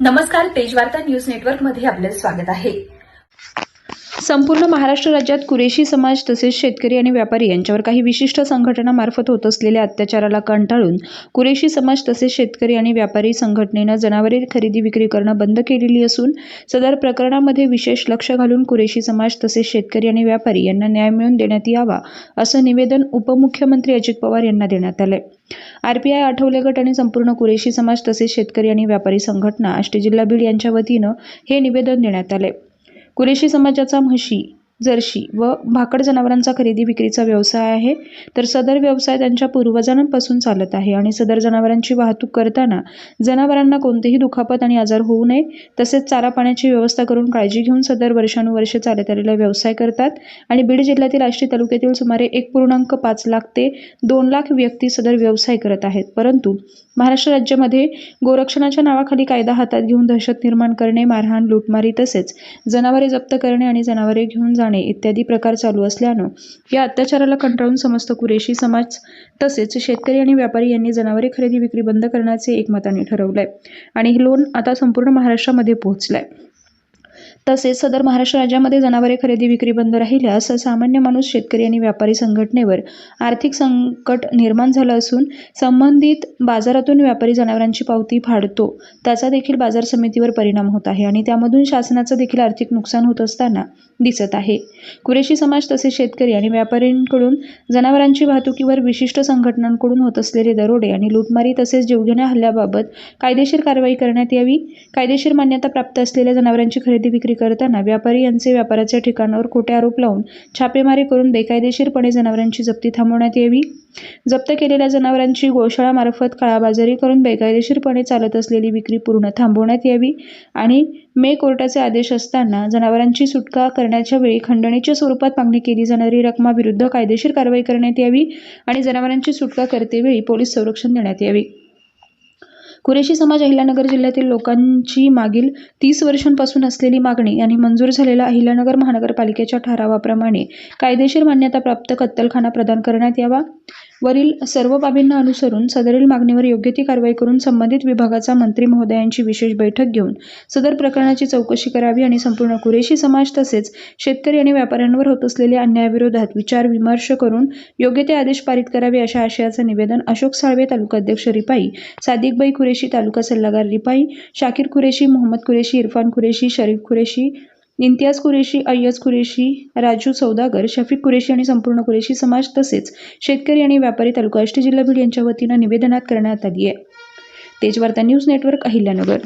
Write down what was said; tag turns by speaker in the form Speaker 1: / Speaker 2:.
Speaker 1: नमस्कार तेजवार्ता न्यूज नेटवर्कमध्ये आपले स्वागत आहे.
Speaker 2: संपूर्ण महाराष्ट्र राज्यात कुरेशी समाज तसेच शेतकरी आणि व्यापारी यांच्यावर काही विशिष्ट संघटनामार्फत होत असलेल्या अत्याचाराला कंटाळून कुरेशी समाज तसेच शेतकरी आणि व्यापारी संघटनेनं जनावरे खरेदी विक्री करणं बंद केलेली असून सदर प्रकरणामध्ये विशेष लक्ष घालून कुरेशी समाज तसेच शेतकरी आणि व्यापारी यांना न्याय मिळवून देण्यात यावा असं निवेदन उपमुख्यमंत्री अजित पवार यांना देण्यात आलंय. आरपीआय आठवले गट आणि संपूर्ण कुरेशी समाज तसेच शेतकरी आणि व्यापारी संघटना आष्टी जिल्हा बीड यांच्या वतीनं हे निवेदन देण्यात आले कुरेशी समाजाचा म्हशी. जर्शी व भाकड जनावरांचा खरेदी विक्रीचा व्यवसाय आहे. तर सदर व्यवसाय त्यांच्या पूर्वजांपासून चालत आहे आणि सदर जनावरांची वाहतूक करताना जनावरांना कोणतेही दुखापत आणि आजार होऊ नये तसेच चारा पाण्याची व्यवस्था करून काळजी घेऊन सदर वर्षानुवर्षे चालत आलेला व्यवसाय करतात आणि बीड जिल्ह्यातील आष्टी तालुक्यातील सुमारे एक पूर्णांक पाच लाख ते दोन लाख व्यक्ती सदर व्यवसाय करत आहेत. परंतु महाराष्ट्र राज्यामध्ये गोरक्षणाच्या नावाखाली कायदा हातात घेऊन दहशत निर्माण करणे मारहाण लुटमारी तसेच जनावरे जप्त करणे आणि जनावरे घेऊन जाणे इत्यादी प्रकार चालू असल्यानं या अत्याचाराला कंटाळून समस्त कुरेशी समाज तसेच शेतकरी आणि व्यापारी यांनी जनावरे खरेदी विक्री बंद करण्याचे एकमताने ठरवलंय. आणि हे लोन आता संपूर्ण महाराष्ट्रामध्ये पोहोचलंय. तसेच सदर महाराष्ट्र राज्यामध्ये जनावरे खरेदी विक्री बंद राहिल्यास सामान्य माणूस शेतकरी आणि व्यापारी संघटनेवर आर्थिक संकट निर्माण झालं असून संबंधित बाजारातून व्यापारी जनावरांची पावती फाडतो. त्याचा देखील बाजार समितीवर परिणाम होत आहे आणि त्यामधून शासनाचं देखील आर्थिक नुकसान होत असताना दिसत आहे. कुरेशी समाज तसेच शेतकरी आणि व्यापाऱ्यांकडून जनावरांची वाहतुकीवर विशिष्ट संघटनांकडून होत असलेले दरोडे आणि लूटमारी तसेच जीवघेण्या हल्ल्याबाबत कायदेशीर कारवाई करण्यात यावी. कायदेशीर मान्यता प्राप्त असलेल्या जनावरांची खरेदी विक्री करताना व्यापारी यांचे व्यापाराच्या ठिकाणावर खोटे आरोप लावून छापेमारी करून बेकायदेशीरपणे जनावरांची जप्ती थांबवण्यात यावी. जप्त केलेल्या जनावरांची गोशाळामार्फत काळाबाजारी करून बेकायदेशीरपणे चालत असलेली विक्री पूर्ण थांबवण्यात यावी आणि मे कोर्टाचे आदेश असताना जनावरांची सुटका करण्याच्या वेळी खंडणीच्या स्वरूपात मागणी केली जाणारी रकमाविरुद्ध कायदेशीर कारवाई करण्यात यावी आणि जनावरांची सुटका करतेवेळी पोलीस संरक्षण देण्यात यावे. कुरेशी समाज अहिल्यानगर जिल्ह्यातील लोकांची मागील तीस वर्षांपासून असलेली मागणी आणि मंजूर झालेला अहिल्यानगर महानगरपालिकेच्या ठरावाप्रमाणे कायदेशीर मान्यता प्राप्त कत्तलखाना प्रदान करण्यात यावा. वरील सर्व बाबींना अनुसरून सदरील मागणीवर योग्य ती कारवाई करून संबंधित विभागाचा मंत्री महोदयांची विशेष बैठक घेऊन सदर प्रकरणाची चौकशी करावी आणि संपूर्ण कुरेशी समाज तसेच शेतकरी आणि व्यापाऱ्यांवर होत असलेल्या अन्यायाविरोधात विचार विमर्श करून योग्य ते आदेश पारित करावे अशा आशयाचं निवेदन अशोक साळवे तालुका अध्यक्ष रिपाई सादिकबाई कुरेशी तालुका सल्लागार रिपाई शाकीर कुरेशी मोहम्मद कुरेशी इरफान कुरेशी शरीफ कुरेशी इम्तियाज कुरेशी अय्यज कुरेशी राजू सौदागर शफीक कुरेशी आणि संपूर्ण कुरेशी समाज तसेच शेतकरी आणि व्यापारी तालुका अष्ट जिल्हा बीड यांच्या वतीनं निवेदनात करण्यात आली आहे. Tejvarta news network Ahilyanagar.